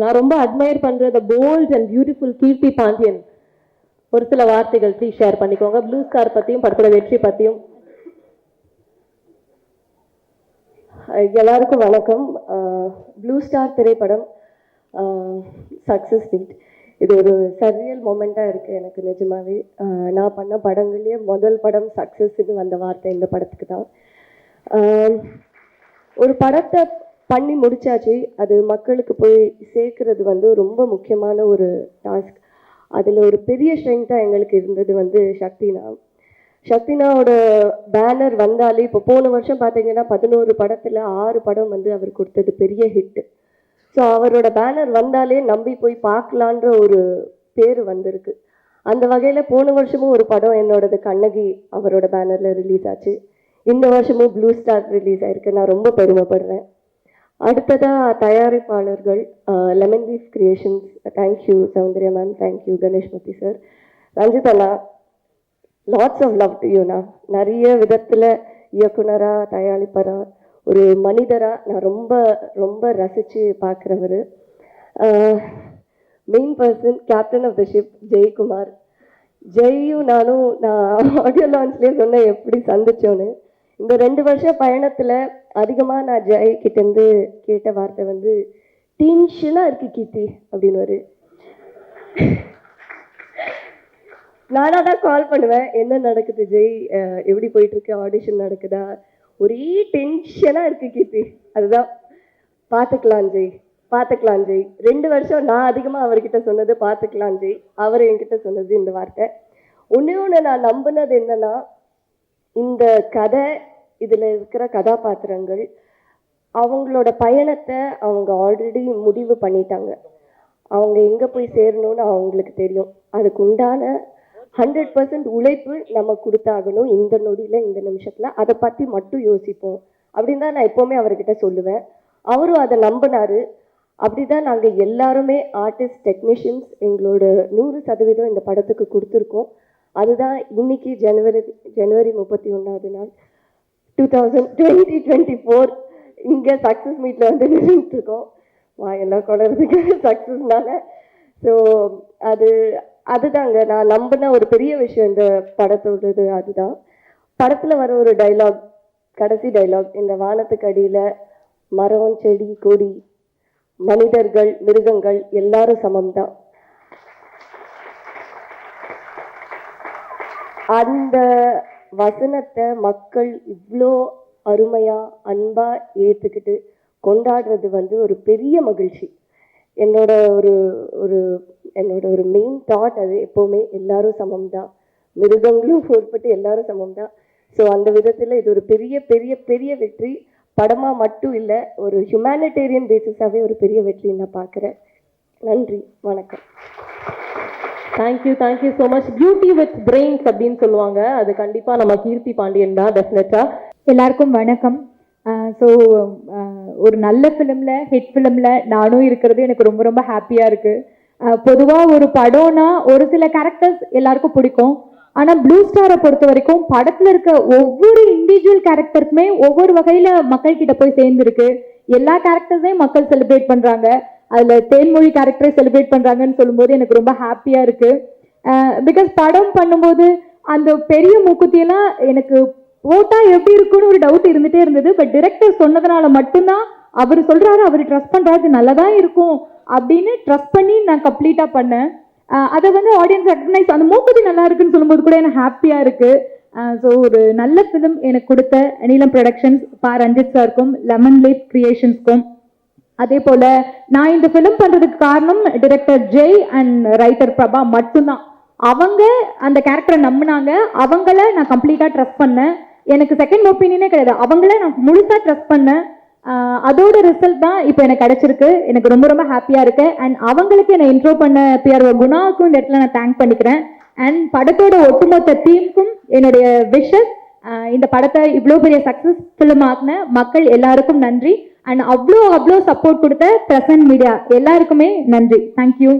நான் ரொம்ப அட்மையர் பண்ணுற the bold and beautiful Keerthi Pandian. ஒரு சில வார்த்தைகள் ப்ளீஸ் ஷேர் பண்ணிக்கோங்க. ப்ளூ ஸ்டார் பற்றியும் படத்தோட வெற்றி பற்றியும் எல்லாருக்கும் வணக்கம். ப்ளூ ஸ்டார் திரைப்படம் சக்ஸஸ் மீட் இது ஒரு சரியல் மொமெண்ட்டாக இருக்குது எனக்கு நிஜமாவே. நான் பண்ண படங்கள்லேயே முதல் படம் சக்ஸஸ்ன்னு வந்த வார்த்தை இந்த படத்துக்கு தான். ஒரு படத்தை பண்ணி முடிச்சாச்சு. அது மக்களுக்கு போய் சேர்க்கறது வந்து ரொம்ப முக்கியமான ஒரு டாஸ்க் அதில் ஒரு பெரிய ஸ்ட்ரென்த்தாக எங்களுக்கு இருந்தது வந்து சக்தினா. சக்தினாவோட பேனர் வந்தாலே இப்போ போன வருஷம் பார்த்தீங்கன்னா பதினோரு படத்தில் ஆறு படம் வந்து அவர் கொடுத்தது பெரிய ஹிட் ஸோ அவரோட பேனர் வந்தாலே நம்பி போய் பார்க்கலான்ற ஒரு பேர் வந்திருக்கு. அந்த வகையில் போன வருஷமும் ஒரு படம் என்னோடது கண்ணகி அவரோட பேனரில் ரிலீஸ் ஆச்சு. இந்த வருஷமும் ப்ளூ ஸ்டார் ரிலீஸ் ஆயிருக்கு. நான் ரொம்ப பெருமைப்படுறேன். அடுத்ததாக தயாரிப்பாளர்கள் lemon leaf creations thank you Soundarya ma'am thank you Ganeshmoorthy sir Ranjith Anna lots of love to யூனா நிறைய விதத்தில் இயக்குனராக தயாரிப்பரா ஒரு மனிதராக நான் ரொம்ப ரொம்ப ரசித்து பார்க்குறவர் main person captain of the ship Jaikumar. ஜெயும் நானும் நான் ஆடியோ லான்ச்லேயே சொன்னேன் எப்படி சந்திச்சோன்னு. இந்த ரெண்டு வருஷ பயணத்தில் அதிகமாக நான் ஜெய் கிட்டேருந்து கேட்ட வார்த்தை வந்து டென்ஷனாக இருக்கு கீர்த்தி அப்படின்னு நானாக தான் கால் பண்ணுவேன் என்ன நடக்குது ஜெய்? எப்படி போயிட்டுருக்கு? ஆடிஷன் நடக்குதா? ஒரே டென்ஷனாக இருக்கு கீர்த்தி. அதுதான் பார்த்துக்கலாம் ஜெய் பார்த்துக்கலாம் ஜெய். ரெண்டு வருஷம் நான் அதிகமாக அவர்கிட்ட சொன்னது பார்த்துக்கலாம் ஜெய். அவர் என்கிட்ட சொன்னது இந்த வார்த்தை. ஒன்றே ஒன்று நான் நம்பினது என்னன்னா இந்த கதை இதில் இருக்கிற கதாபாத்திரங்கள் அவங்களோட பயணத்தை அவங்க ஆல்ரெடி முடிவு பண்ணிட்டாங்க. அவங்க எங்கே போய் சேரணும்னு அவங்களுக்கு தெரியும். அதுக்கு உண்டான ஹண்ட்ரட் பர்சன்ட் உழைப்பு நம்ம கொடுத்தாகணும் இந்த நொடியில் இந்த நிமிஷத்தில். அதை பற்றி மட்டும் யோசிப்போம். அப்படின்னு தான் நான் எப்போவுமே அவர்கிட்ட சொல்லுவேன். அவரும் அதை நம்பினார். அப்படி தான் நாங்கள் எல்லாருமே ஆர்டிஸ்ட் டெக்னீஷியன்ஸ் எங்களோட நூறு சதவீதம் இந்த படத்துக்கு கொடுத்துருக்கோம். அதுதான் இன்னைக்கு ஜனவரி ஜனவரி முப்பத்தி ஒன்றாவது நாள். Two thousand twenty twenty four இங்கே சக்ஸஸ் மீட்டில் வந்து நின்றுட்டுருக்கோம் வா வாயெல்லாம் குளறதுக்கு சக்ஸஸ்னால ஸோ அது அதுதாங்க. நான் நம்பின ஒரு பெரிய விஷயம் இந்த படத்தோடது அதுதான். படத்தில் வர ஒரு டைலாக் கடைசி டைலாக் இந்த வானத்துக்கு அடியில் மரம் செடி கொடி மனிதர்கள் மிருகங்கள் எல்லாரும் சமம்தான். அந்த வசனத்தை மக்கள் இவ்வளோ அருமையா அன்பா ஏற்றுக்கிட்டு கொண்டாடுறது வந்து ஒரு பெரிய மகிழ்ச்சி. என்னோட ஒரு ஒரு என்னோட ஒரு மெயின் தாட் அது எப்போவுமே எல்லாரும் சமம் தான் மிருகங்களும் உட்பட்டு எல்லாரும் சமம் தான் ஸோ அந்த விதத்தில் இது ஒரு பெரிய பெரிய பெரிய வெற்றி. படமாக மட்டும் இல்லை ஒரு ஹியூமானிட்டேரியன் பேசிஸாகவே ஒரு பெரிய வெற்றி நான் பார்க்குறேன் நன்றி வணக்கம். Thank you thank you so much beauty with brains அப்படின்னு சொல்லுவாங்க. அது கண்டிப்பாக நம்ம கீர்த்தி பாண்டியன் தான் டெஃபினட்டாக எல்லாருக்கும் வணக்கம். ஸோ ஒரு நல்ல ஃபிலிமில் ஹிட் ஃபிலிமில் நானும் இருக்கிறது எனக்கு ரொம்ப ரொம்ப ஹாப்பியாக இருக்குது பொதுவாக ஒரு படம்னா ஒரு சில கேரக்டர்ஸ் எல்லாருக்கும் பிடிக்கும். ஆனால் ப்ளூ ஸ்டாரை பொறுத்த வரைக்கும் படத்தில் இருக்க ஒவ்வொரு இண்டிவிஜுவல் கேரக்டருக்குமே ஒவ்வொரு வகையில் மக்கள் கிட்ட போய் சேர்ந்துருக்கு. எல்லா கேரக்டர்ஸையும் மக்கள் செலிப்ரேட் பண்ணுறாங்க அதில் தேன்மொழி கேரக்டரை செலிப்ரேட் பண்ணுறாங்கன்னு சொல்லும்போது எனக்கு ரொம்ப ஹாப்பியாக இருக்குது பிகாஸ் படம் பண்ணும்போது அந்த பெரிய மூக்குத்தியெல்லாம் எனக்கு போட்டால் எப்படி இருக்கும்னு ஒரு டவுட் இருந்துகிட்டே இருந்தது. பட் டிரெக்டர் சொன்னதுனால மட்டும்தான் அவர் சொல்கிறாரு அவர் ட்ரஸ்ட் பண்ணுறாரு நல்லா தான் இருக்கும் அப்படின்னு ட்ரஸ்ட் பண்ணி நான் கம்ப்ளீட்டாக பண்ணேன். அதை வந்து ஆடியன்ஸ் ரெக்கக்னைஸ் அந்த மூக்குத்தி நல்லா இருக்குன்னு சொல்லும்போது கூட எனக்கு ஹாப்பியாக இருக்குது ஸோ ஒரு நல்ல ஃபிலிம் எனக்கு கொடுத்த நீலம் ப்ரொடக்ஷன்ஸ் பா ரஞ்சித் சாருக்கும் லெமன் லீஃப் கிரியேஷன்ஸ்க்கும் அதே போல நான் இந்த ஃபிலிம் பண்றதுக்கு காரணம் director Jai and writer Prabha மட்டும்தான். அவங்க அந்த கேரக்டரை நம்பினாங்க. அவங்கள நான் கம்ப்ளீட்டா ட்ரஸ்ட் பண்ணேன். எனக்கு செகண்ட் ஒப்பீனியனே கிடையாது. அவங்கள நான் முழுசா ட்ரஸ்ட் பண்ணேன். அதோட ரிசல்ட் தான் இப்போ எனக்கு கிடைச்சிருக்கு. எனக்கு ரொம்ப ரொம்ப ஹாப்பியா இருக்கு. அண்ட் அவங்களுக்கு என்னை இன்ட்ரோ பண்ண பிஆர்ஓ குணாவுக்கும் இந்த இடத்துல நான் தேங்க் பண்ணிக்கிறேன். அண்ட் படத்தோட ஒட்டுமொத்த டீமுக்கும் என்னுடைய விஷஸ் இந்த படத்தை இவ்வளோ பெரிய சக்ஸஸ் ஃபிலிம் ஆக்கின மக்கள் எல்லாருக்கும் நன்றி. அண்ட் அவ்வளோ அவ்வளோ சப்போர்ட் கொடுத்த பிரசன்ட் மீடியா எல்லாருக்குமே நன்றி. தேங்க்யூ